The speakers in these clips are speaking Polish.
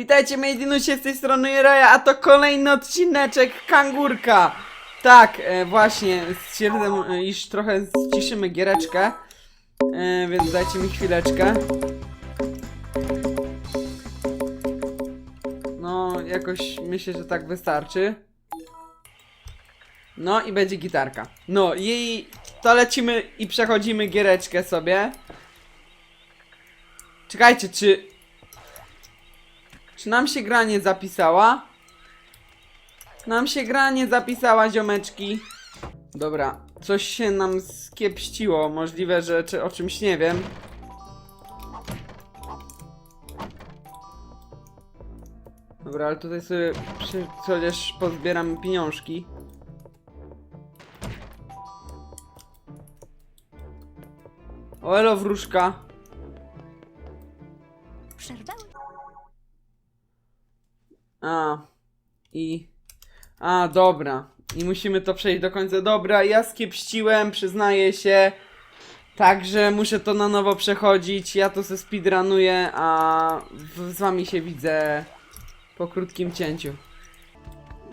Witajcie Mejdinusie z tej strony Raja, a to kolejny odcineczek Kangurka. Tak, e, właśnie, stwierdzam, e, iż trochę ściszymy giereczkę, e, więc dajcie mi chwileczkę. No, jakoś myślę, że tak wystarczy. No i będzie gitarka. No i to lecimy i przechodzimy giereczkę sobie. Czekajcie, czy... Czy nam się gra nie zapisała? Nam się gra nie zapisała, ziomeczki. Dobra, coś się nam skiepściło. Możliwe, że czy, o czymś nie wiem. Dobra, ale tutaj sobie przy, chociaż pozbieramy pieniążki. O, elo wróżka. A. I. A, dobra. I musimy to przejść do końca. Dobra, ja skiepściłem, przyznaję się. Także muszę to na nowo przechodzić. Ja to se speedrunuję, a z wami się widzę po krótkim cięciu.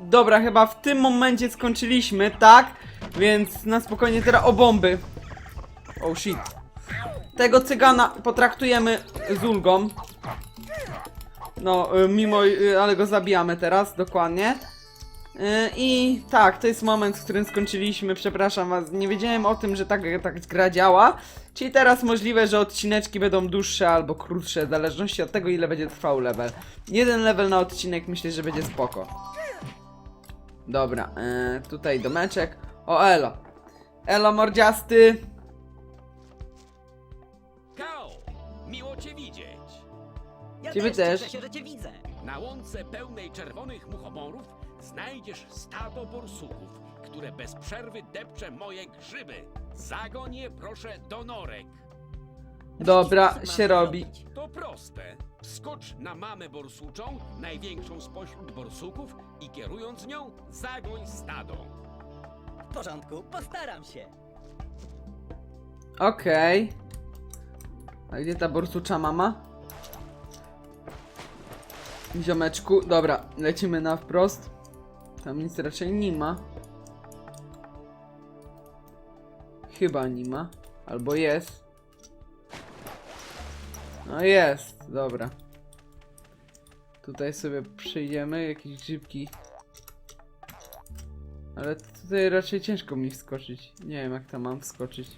Dobra, chyba w tym momencie skończyliśmy, tak? Więc na spokojnie teraz o bomby. Oh shit. Tego cygana potraktujemy z ulgą. No, y, mimo, y, ale go zabijamy teraz, dokładnie. Y, I tak, to jest moment, w którym skończyliśmy, przepraszam was, nie wiedziałem o tym, że tak, tak gra działa. Czyli teraz możliwe, że odcineczki będą dłuższe albo krótsze, w zależności od tego, ile będzie trwał level. Jeden level na odcinek myślę, że będzie spoko. Dobra, y, tutaj domeczek. O, Elo. Elo, mordziasty. Ciebie też, cieszę się, że cię widzę. Na łące pełnej czerwonych muchomorów znajdziesz stado borsuków, które bez przerwy depcze moje grzyby. Zagoń je proszę do norek. Dobra, mam się robi. zrobić? To proste. Wskocz na mamę borsuczą, największą spośród borsuków i kierując nią, zagoń stado. W porządku, postaram się. Okej. A gdzie ta borsucza mama? Ziomeczku, dobra, lecimy na wprost. Tam nic raczej nie ma. Chyba nie ma. Albo jest. No jest, dobra. Tutaj sobie przyjdziemy, jakieś grzybki. Ale tutaj raczej ciężko mi wskoczyć. Nie wiem jak tam mam wskoczyć.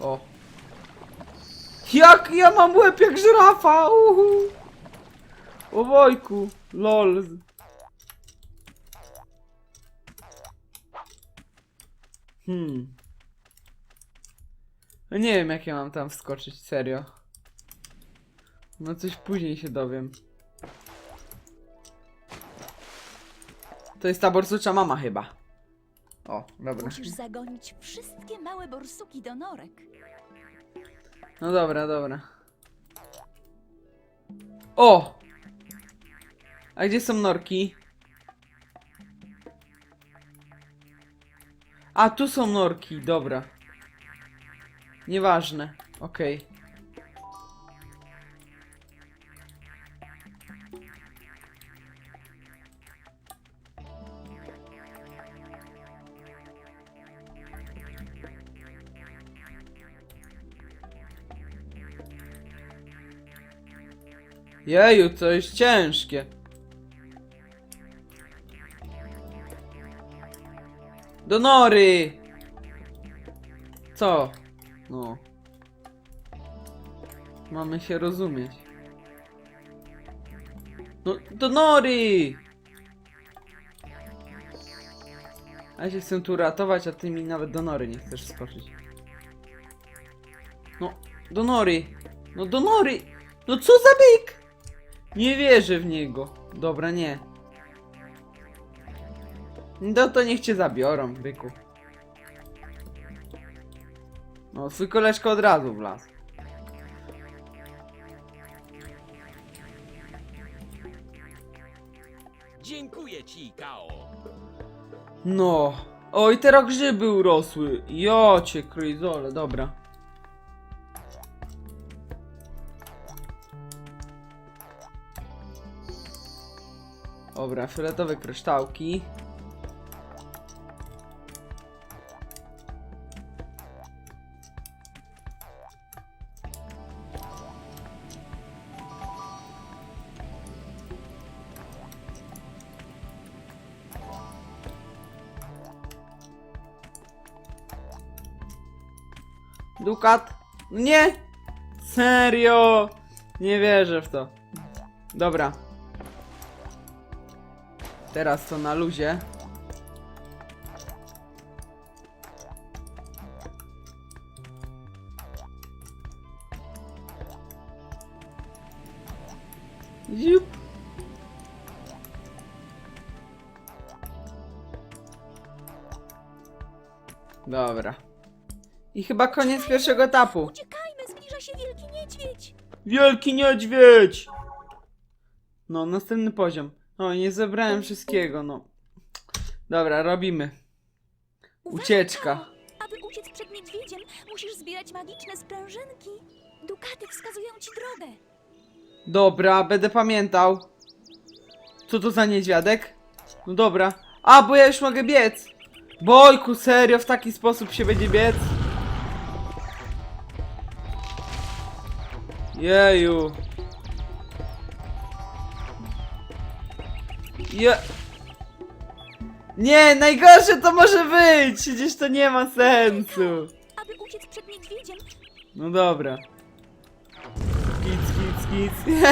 O. Jak ja mam łeb jak żyrafa! Uhu. O wojku, lol. Hmm. No nie wiem jak ja mam tam wskoczyć, serio. No coś później się dowiem. To jest ta borsucza mama chyba. O, dobra. Musisz zagonić wszystkie małe borsuki do norek. No dobra, dobra. O! A gdzie są norki? A, tu są norki, dobra. Nieważne, okej. Jeju, to jest ciężkie. Do nory! Co? No. Mamy się rozumieć. No, do nory! Ja się chcę tu ratować, a ty mi nawet do nory nie chcesz skoczyć. No, do nory! No do nory! No co za byk! Nie wierzę w niego. Dobra, nie. No to niech cię zabiorą, byku. No, twój koleżka od razu wlazł. Dziękuję ci, Kao! No. Oj, teraz grzyby urosły. Jocie, kryzole, dobra. Dobra, fioletowe kryształki. Dukat? Nie! Serio! Nie wierzę w to. Dobra. Teraz to na luzie. Ziup. Dobra. I chyba koniec pierwszego etapu. Uciekajmy, zbliża się wielki niedźwiedź. Wielki niedźwiedź! No, następny poziom. O, nie zebrałem wszystkiego, no. Dobra, robimy. Uwaga, Ucieczka. Aby uciec przed niedźwiedziem, musisz zbierać magiczne sprężynki. Dukaty wskazują ci drogę. Dobra, będę pamiętał. Co to za niedźwiadek? No dobra. A, bo ja już mogę biec. Bojku, serio, w taki sposób się będzie biec? Jeju. Je... Nie, najgorsze to może być! Przecież to nie ma sensu. Aby uciec przed niedźwiedziem, No dobra. Kic, kic, kic.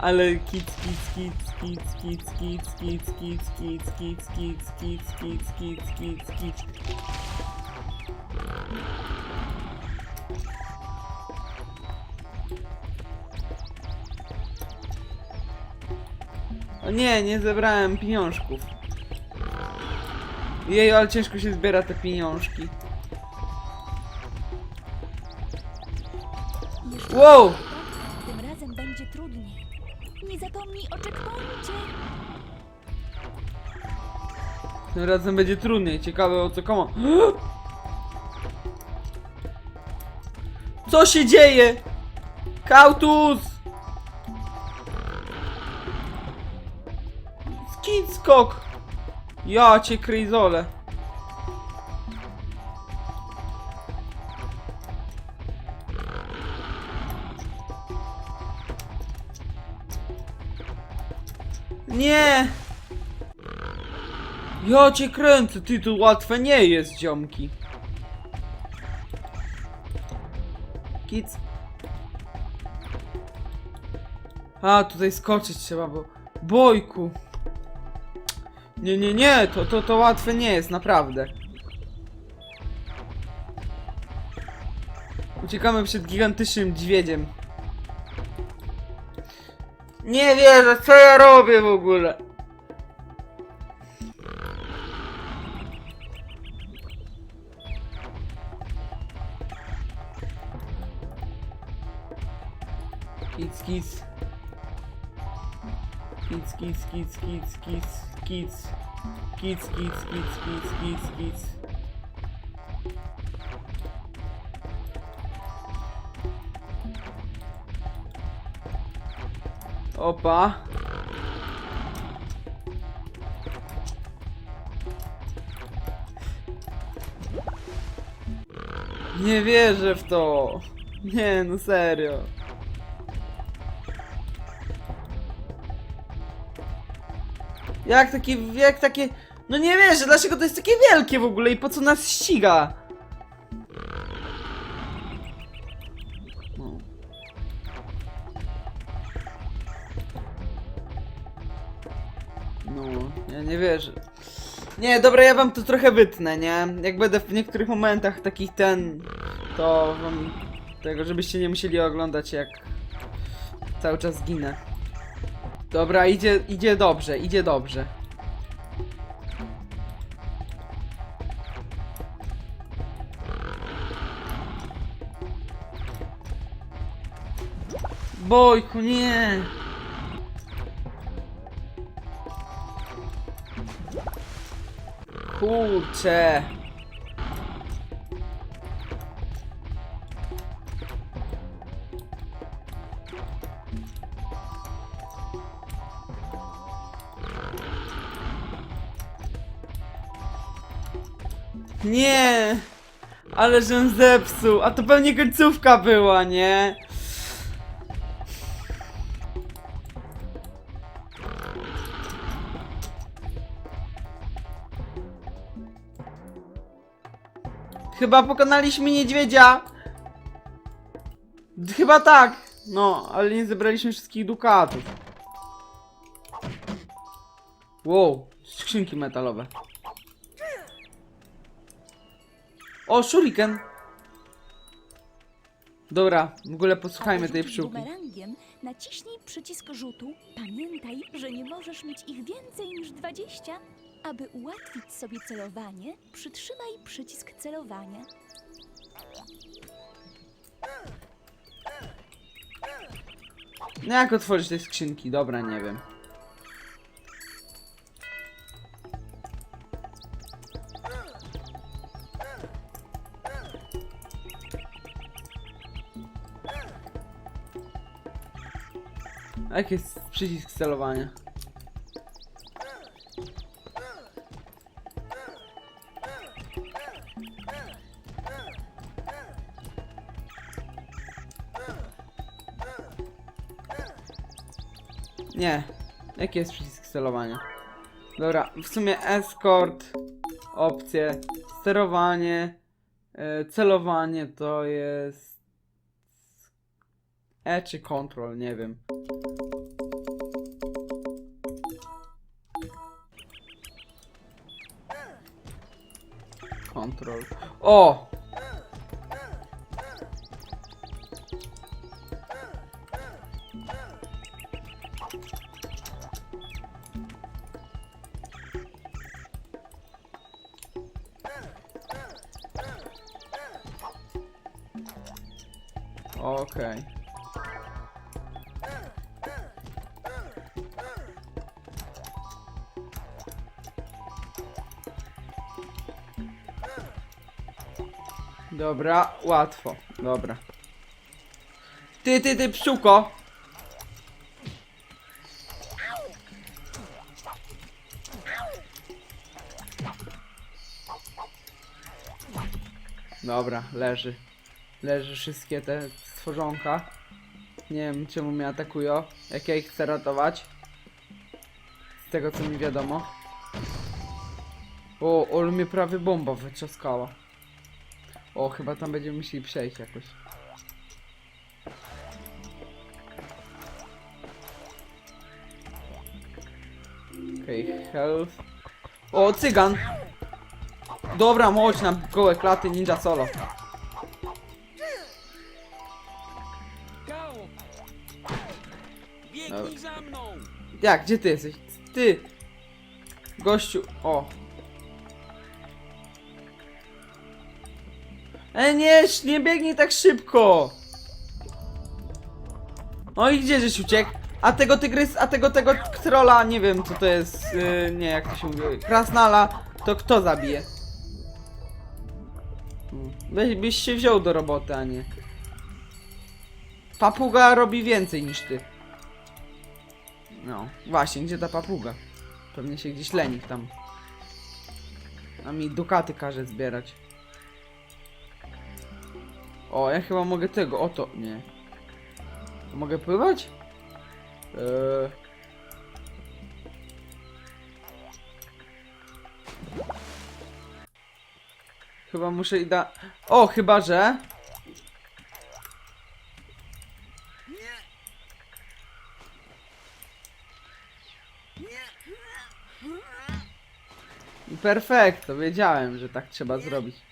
Ale kic, kic, kic, kic, kic, kic, kic, kic, kic, kic, kic, kic, kic, kic, kic, kic. O nie, nie zebrałem pieniążków. Jeju, ale ciężko się zbiera te pieniążki. jeszcze Wow! tym razem będzie trudniej. Nie zapomnij o checkpoincie. Tym razem będzie trudniej. Ciekawe o co komu. Co się dzieje? Kautus! Skok! Ja cię kryzole. Nie! Ja cię kręcę, ty tu łatwe nie jest, ziomki. Kic. A, tutaj skoczyć trzeba, bo... Bojku. Nie, nie, nie, to, to, to łatwe nie jest, naprawdę. Uciekamy przed gigantycznym dźwiedziem. Nie wierzę, co ja robię w ogóle? Kic, kic, kic, kic, kic, kic. Kic, kic, kic, kic, kic, kic. Opa. Nie wierzę w to. Nie, no serio. Jak takie, jak takie... No nie wierzę, dlaczego to jest takie wielkie w ogóle i po co nas ściga? No. Ja nie wierzę. Nie, dobra, ja wam to trochę wytnę, nie? Jak będę w niektórych momentach takich ten, to wam tego, żebyście nie musieli oglądać jak cały czas ginę. Dobra, idzie, idzie dobrze, idzie dobrze. Bojku, nie! Kurczę! Ale żem zepsuł, a to pewnie końcówka była, nie? Chyba pokonaliśmy niedźwiedzia! Chyba tak! No, ale nie zebraliśmy wszystkich dukatów. Wow, skrzynki metalowe. O, shuriken! Dobra, w ogóle posłuchajmy tej pszczółki. bumerangiem, naciśnij przycisk rzutu. Pamiętaj, że nie możesz mieć ich więcej niż 20. Aby ułatwić sobie celowanie, przytrzymaj przycisk celowania. No jak otworzyć te skrzynki? Dobra, nie wiem. A jaki jest przycisk celowania? Nie. Jaki jest przycisk celowania? Dobra, w sumie escort, opcje, sterowanie, e, celowanie to jest E czy control, nie wiem. Control. Dobra, łatwo. Dobra. Ty, ty, ty, pszczółko! Dobra, leży. Leży wszystkie te stworzonka. Nie wiem czemu mnie atakują. Jak ja ich chcę ratować. Z tego co mi wiadomo. O, ale mnie prawie bomba wytrzaskała. O, chyba tam będziemy musieli przejść jakoś. Okej, okay, health. O, cygan! Dobra, chodź na gołe klaty ninja solo. Biegnij za mną! Jak, gdzie ty jesteś? Ty! Gościu, o. E nie, nie biegnij tak szybko! No i gdzie żeś uciekł? A tego tygrys, a tego, tego trolla, nie wiem co to jest, yy, nie jak to się mówi, krasnala, to kto zabije? Weź, byś się wziął do roboty, a nie. Papuga robi więcej niż ty. No, właśnie, gdzie ta papuga? Pewnie się gdzieś leni tam. A mi dukaty każe zbierać. O, ja chyba mogę tego, oto, nie. Mogę pływać? Eee. Chyba muszę i da... O, chyba że... Perfekto, wiedziałem, że tak trzeba zrobić.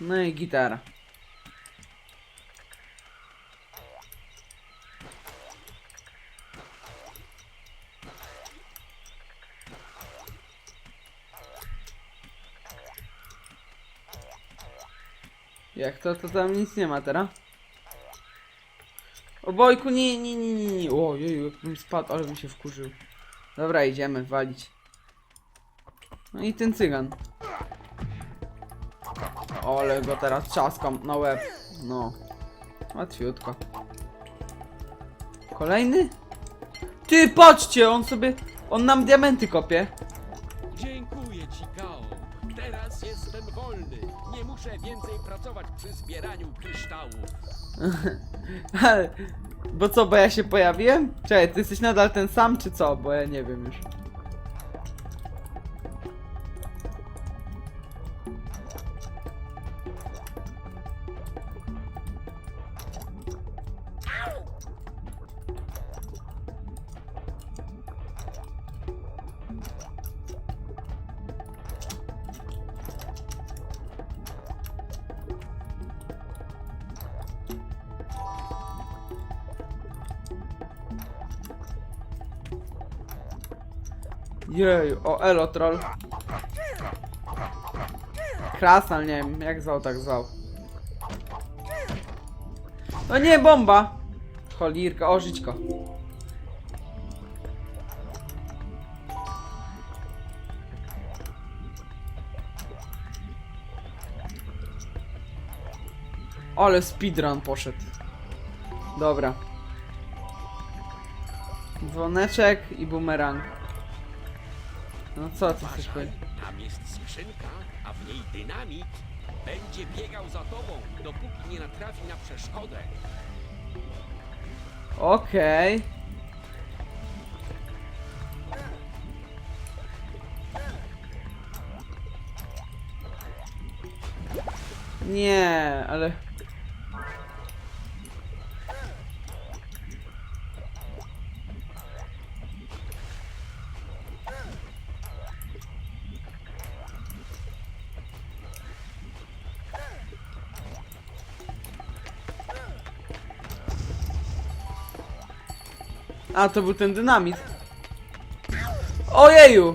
No i gitara. Jak to, to tam nic nie ma teraz? O bojku, nie, nie, nie, nie, nie. O, jeju, jakbym spadł, ale bym się wkurzył. Dobra, idziemy, walić. No i ten cygan. Ale go teraz trzaskam na łeb. No. Łatwiutko. Kolejny? Ty, patrzcie, on sobie... On nam diamenty kopie. Dziękuję ci, Gao. Teraz jestem wolny. Nie muszę więcej pracować przy zbieraniu kryształów. Ale... Bo co, bo ja się pojawiłem? Czekaj, ty jesteś nadal ten sam, czy co? Bo ja nie wiem już. Jej, o elo troll. Krasnal, nie wiem, jak zwał, tak zwał. No nie, bomba! Cholirka, o żyćko. Ale speedrun poszedł. Dobra. Dzwoneczek i bumerang. No co ty chcesz Uważaj, powiedzieć? tam jest skrzynka, a w niej dynamit. Będzie biegał za tobą, dopóki nie natrafi na przeszkodę. Okej. Nie, ale... A, to był ten dynamit. Ojeju!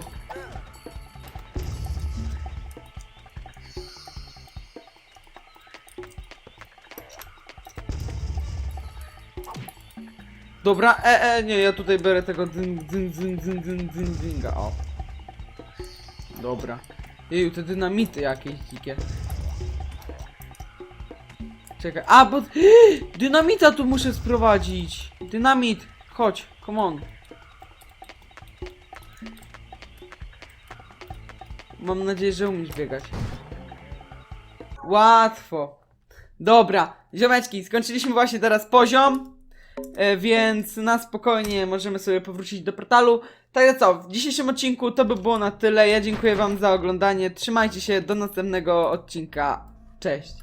Dobra, e, e, nie, ja tutaj biorę tego dyn, dyn, dyn, dyn, dyn, dyn, dynga, o. Dobra. Jeju, te dynamity jakieś dzikie. Czekaj, a, bo... Dynamita tu muszę sprowadzić! Dynamit! Chodź, come on. Mam nadzieję, że umiesz biegać. Łatwo. Dobra, ziomeczki, skończyliśmy właśnie teraz poziom, e, więc na spokojnie możemy sobie powrócić do portalu. Także co, w dzisiejszym odcinku to by było na tyle. Ja dziękuję wam za oglądanie. Trzymajcie się, do następnego odcinka. Cześć.